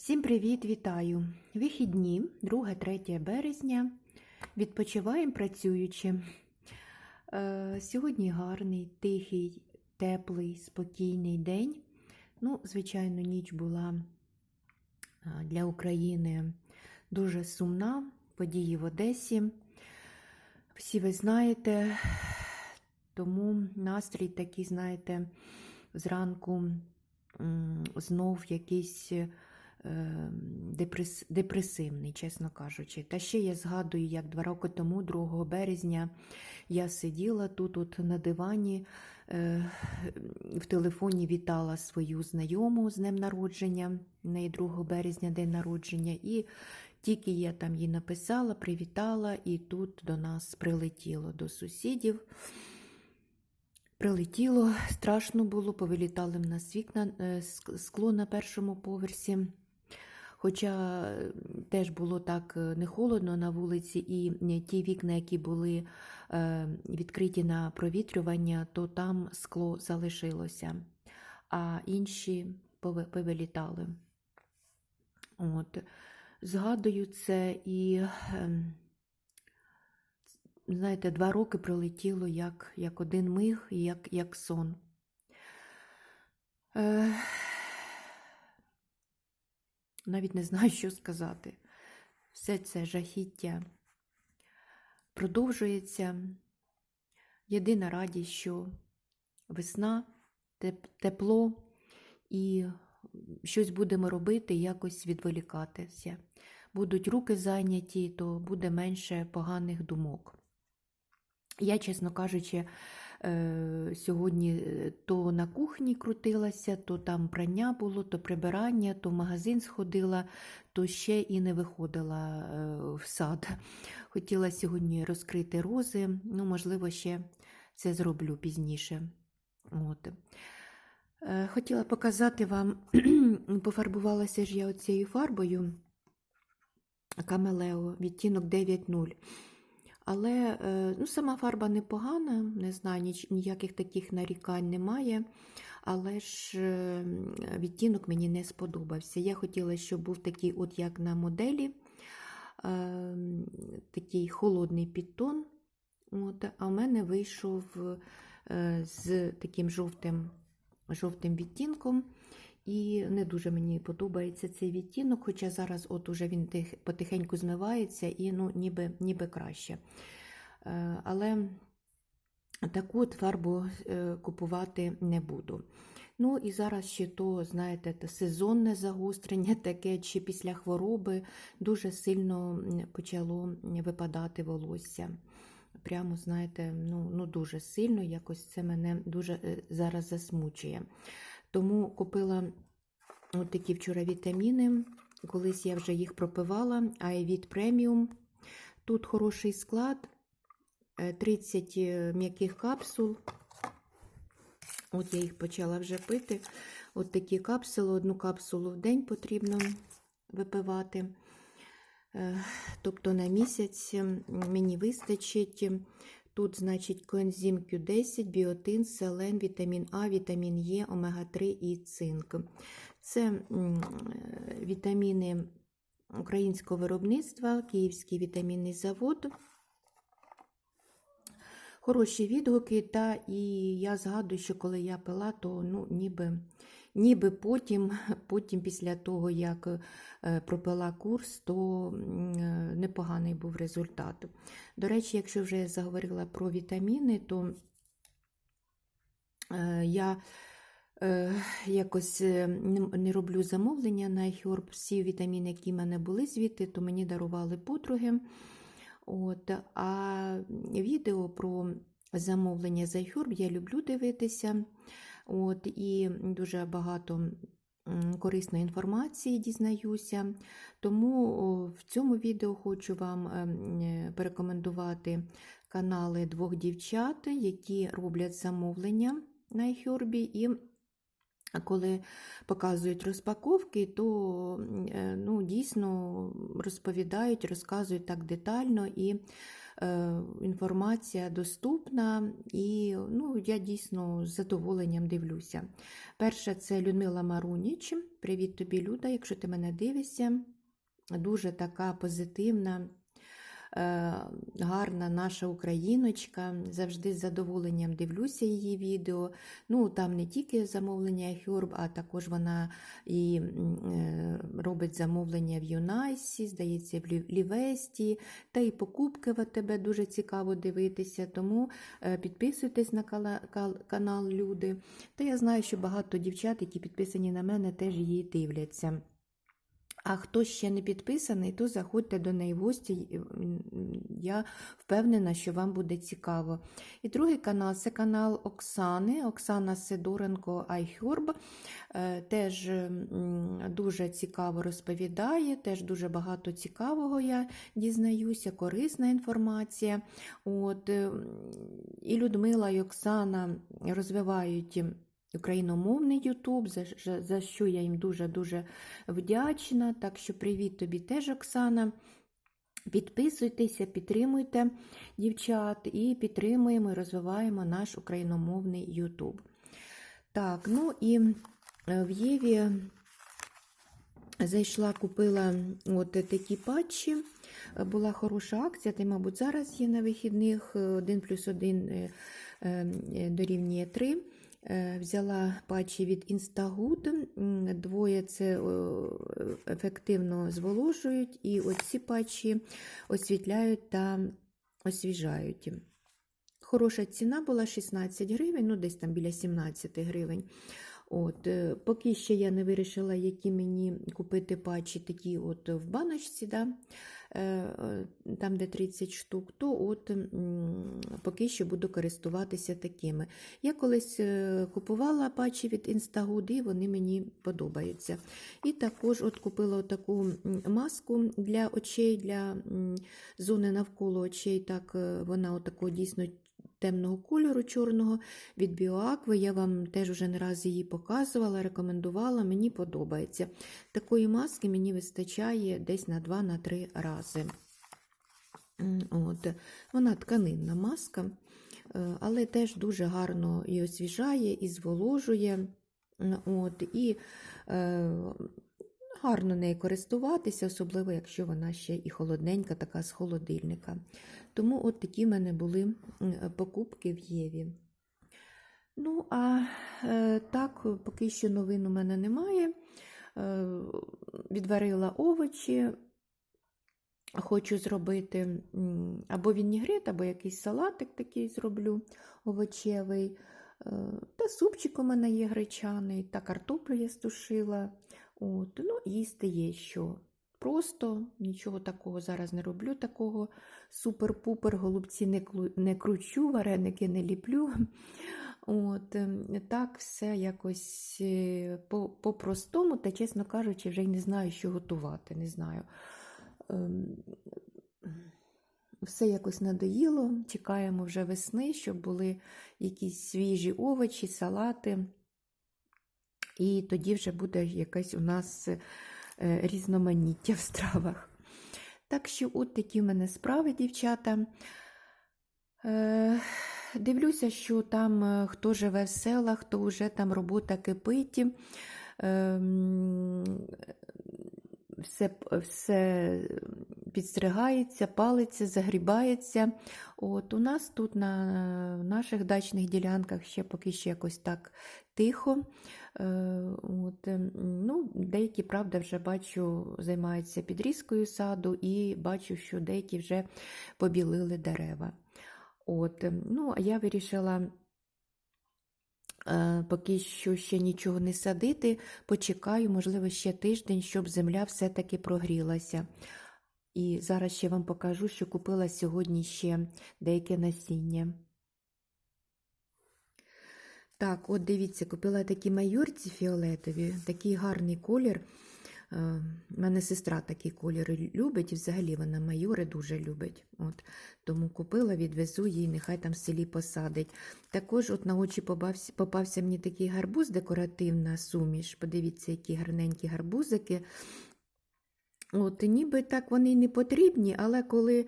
Всім привіт, вітаю! Вихідні, 2-3 березня. Відпочиваємо працюючи. Е, Сьогодні гарний, тихий, теплий, спокійний день. Ну, звичайно, ніч була е, для України дуже сумна. Події в Одесі. Всі ви знаєте, тому настрій такий, знаєте, зранку знов якийсь депрес, депресивний, чесно кажучи. Та ще я згадую, як два роки тому, 2 березня, я сиділа тут от на дивані, е, в телефоні вітала свою знайому з днем народження, неї 2 березня день народження, і тільки я там їй написала, привітала, і тут до нас прилетіло до сусідів. Прилетіло, страшно було, повилітали в нас вікна, е, скло на першому поверсі. Хоча теж було так е, не холодно на вулиці, і е, ті вікна, які були е, відкриті на провітрювання, то там скло залишилося, а інші повилітали. От. Згадую це і, ем, знаєте, два роки пролетіло як, як один миг, і як, як сон. Е, навіть не знаю, що сказати. Все це жахіття продовжується. Єдина радість, що весна, тепло і щось будемо робити, якось відволікатися. Будуть руки зайняті, то буде менше поганих думок. Я, чесно кажучи, сьогодні е, то на кухні крутилася, то там прання було, то прибирання, то в магазин сходила, то ще і не виходила е, в сад. Хотіла сьогодні розкрити рози, ну, можливо, ще це зроблю пізніше. От. Е, Хотіла показати вам, пофарбувалася ж я оцією фарбою Камелео, відтінок 9.0. Але е, ну, сама фарба непогана, не знаю, ніяких таких нарікань немає. Але ж е, відтінок мені не сподобався. Я хотіла, щоб був такий, от як на моделі, е, такий холодний підтон. От, а в мене вийшов з таким жовтим, жовтим відтінком. І не дуже мені подобається цей відтінок, хоча зараз от уже він тих, потихеньку змивається і ну, ніби, ніби краще. Е, Але таку фарбу е, купувати не буду. Ну і зараз ще то, знаєте, те сезонне загострення таке, чи після хвороби дуже сильно почало випадати волосся. Прямо, знаєте, ну, ну дуже сильно, якось це мене дуже е, зараз засмучує. Тому купила от такі вчора вітаміни. Колись я вже їх пропивала. Айвіт преміум. Тут хороший склад, е, 30 м'яких капсул. От я їх почала вже пити. От такі капсули, одну капсулу в день потрібно випивати. Е, Тобто на місяць мені вистачить. Тут, значить, коензим Q10, біотин, селен, вітамін А, вітамін Е, омега-3 і цинк. Це вітаміни українського виробництва, Київський вітамінний завод. Хороші відгуки, та і я згадую, що коли я пила, то ну, ніби, ніби потім, потім, після того, як е, пропила курс, то е, непоганий був результат. До речі, якщо вже заговорила про вітаміни, то е, я якось не, роблю замовлення на iHerb. Всі вітаміни, які в мене були звідти, то мені дарували подруги. От, а відео про замовлення з iHerb я люблю дивитися. От, і дуже багато корисної інформації дізнаюся. Тому в цьому відео хочу вам ем, е, порекомендувати канали двох дівчат, які роблять замовлення на iHerb. І коли показують розпаковки, то е, ну, дійсно розповідають, розказують так детально і інформація доступна, і ну, я дійсно з задоволенням дивлюся. Перша це Людмила Маруніч. Привіт тобі, Люда, якщо ти мене дивишся. Дуже така позитивна. Е, Гарна наша україночка, завжди з задоволенням дивлюся її відео. Ну, там не тільки замовлення Herb, а також вона і е, робить замовлення в Юнайсі, здається, в Лівесті, та і покупки в тебе дуже цікаво дивитися. Тому е, підписуйтесь на канал Люди. Та я знаю, що багато дівчат, які підписані на мене, теж її дивляться. А хто ще не підписаний, то заходьте до неї в гості. Я впевнена, що вам буде цікаво. І другий канал це канал Оксани, Оксана Сидоренко iHerb. Е, Теж дуже цікаво розповідає, теж дуже багато цікавого я дізнаюся, корисна інформація. От, і Людмила, і Оксана розвивають україномовний Ютуб, за, за- що я їм дуже-дуже вдячна. Так що привіт тобі теж, Оксана. Підписуйтеся, підтримуйте дівчат і підтримуємо і розвиваємо наш україномовний Ютуб. Так, ну і е, в Єві зайшла, купила от такі патчі. Е, Була хороша акція, та, мабуть, зараз є на вихідних 1 плюс 1 дорівнює 3. Е, Взяла патчі від Instagood, двоє це ефективно зволожують, і оці патчі освітляють та освіжають. Хороша ціна була 16 гривень, ну десь там біля 17 гривень. От, е, поки ще я не вирішила, які мені купити патчі такі от в баночці, да, е, е, там де 30 штук, то от поки що буду користуватися такими. Я колись купувала патчі від Instagood, і вони мені подобаються. І також от купила таку маску для очей, для зони навколо очей. Так, вона отакого дійсно темного кольору чорного від Біоакви. Я вам теж уже не раз її показувала, рекомендувала, мені подобається. Такої маски мені вистачає десь на 2-3 рази. От. Вона тканинна маска, е, але теж дуже гарно і освіжає, і зволожує. От. І е, гарно нею користуватися, особливо, якщо вона ще і холодненька, така з холодильника. Тому от такі в мене були покупки в Єві. Ну, а е, так, поки що новин у мене немає. Е, відварила овочі. Хочу зробити або вінігрет, або якийсь салатик такий зроблю овочевий. Е, Та супчик у мене є гречаний, та картоплю я стушила. От, ну, їсти є що. Просто нічого такого зараз не роблю, такого супер-пупер, голубці не, не кручу, вареники не ліплю. От, ем, так, все якось е, по- по-простому, та, чесно кажучи, вже й не знаю, що готувати. Не знаю. Ем, Все якось надоїло. Чекаємо вже весни, щоб були якісь свіжі овочі, салати. І тоді вже буде якесь у нас е, різноманіття в стравах. Так що, от такі в мене справи, дівчата. Е, Дивлюся, що там е, хто живе в селах, то вже там робота кипить. Ем, Все, все підстригається, палиться, загрібається. От у нас тут на наших дачних ділянках ще поки що якось так тихо. Е, От, ем, ну, деякі, правда, вже бачу, займаються підрізкою саду, і бачу, що деякі вже побілили дерева. От, ем, ну, а я вирішила е, поки що ще нічого не садити, почекаю, можливо, ще тиждень, щоб земля все-таки прогрілася. І зараз ще вам покажу, що купила сьогодні ще деяке насіння. Так, от дивіться, купила такі майорці фіолетові, такий гарний колір. Е, У мене сестра такий колір любить, і взагалі вона майори дуже любить. От, тому купила, відвезу їй, нехай там в селі посадить. Також от на очі попався, попався мені такий гарбуз, декоративна суміш. Подивіться, які гарненькі гарбузики. От, ніби так вони не потрібні, але коли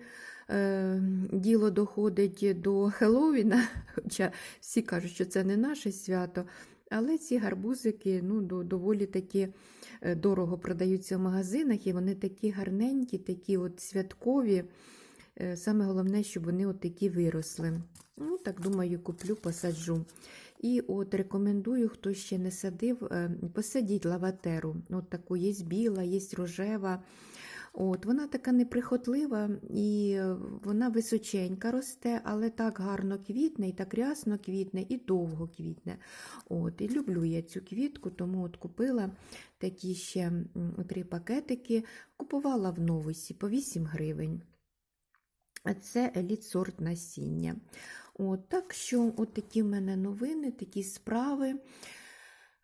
е, діло доходить до Хеллоуіна, хоча всі кажуть, що це не наше свято, але ці гарбузики ну, до, доволі такі е, дорого продаються в магазинах, і вони такі гарненькі, такі от святкові. Е, Саме головне, щоб вони от такі виросли. Ну, так думаю, куплю, посаджу. І от рекомендую, хто ще не садив, е, посадіть лаватеру. От таку є біла, є рожева. От, вона така неприхотлива і е, вона височенька росте, але так гарно квітне, і так рясно квітне, і довго квітне. От, і люблю я цю квітку, тому от купила такі ще три пакетики, купувала в новусі по 8 гривень. Це еліт сорт насіння. От, так що от такі в мене новини, такі справи.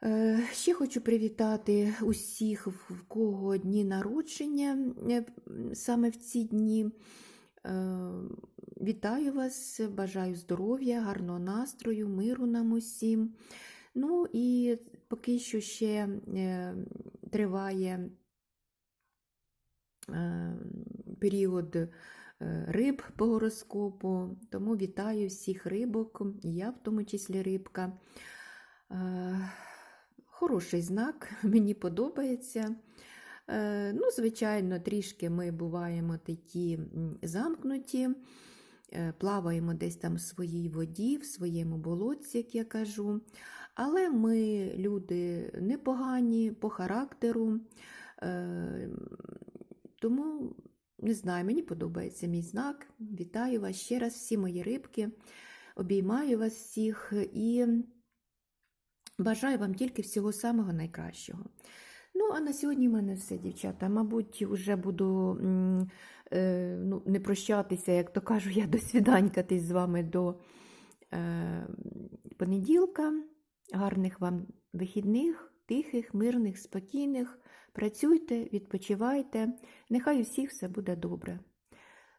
Е, Ще хочу привітати усіх, в кого дні народження е, саме в ці дні. Е, Вітаю вас, бажаю здоров'я, гарного настрою, миру нам усім. Ну і поки що ще е, триває період риб по гороскопу, тому вітаю всіх рибок, я в тому числі рибка. Е, Хороший знак, мені подобається. Е, Ну, звичайно, трішки ми буваємо такі замкнуті, е, плаваємо десь там в своїй воді, в своєму болотці, як я кажу. Але ми люди непогані по характеру. Е, Тому не знаю, мені подобається мій знак. Вітаю вас ще раз, всі мої рибки. Обіймаю вас всіх і бажаю вам тільки всього самого найкращого. Ну, а на сьогодні в мене все, дівчата. Мабуть, вже буду е, ну, не прощатися, як то кажу, я до свіданькатись з вами до е, понеділка. Гарних вам вихідних, тихих, мирних, спокійних. Працюйте, відпочивайте. Нехай усіх все буде добре.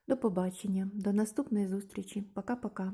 До побачення, до наступної зустрічі. Пока-пока.